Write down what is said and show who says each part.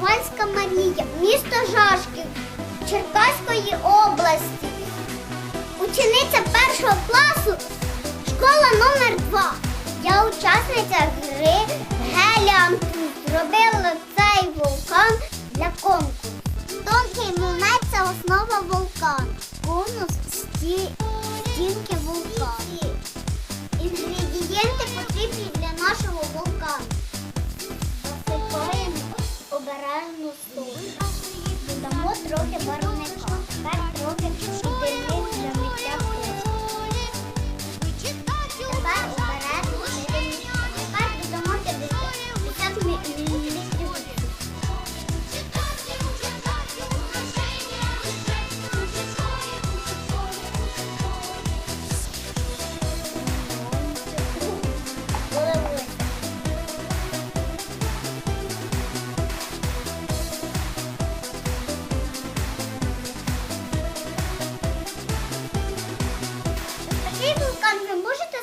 Speaker 1: Ковальська Марія, місто Жашків Черкаської області. Учениця першого класу, школа номер 2 Я учасниця гри Геліантус. Зробила цей вулкан для конкурсу. Тонкий мунець це основа вулкану. Конус сті... обережно соль. Дамо трохи щоденних можете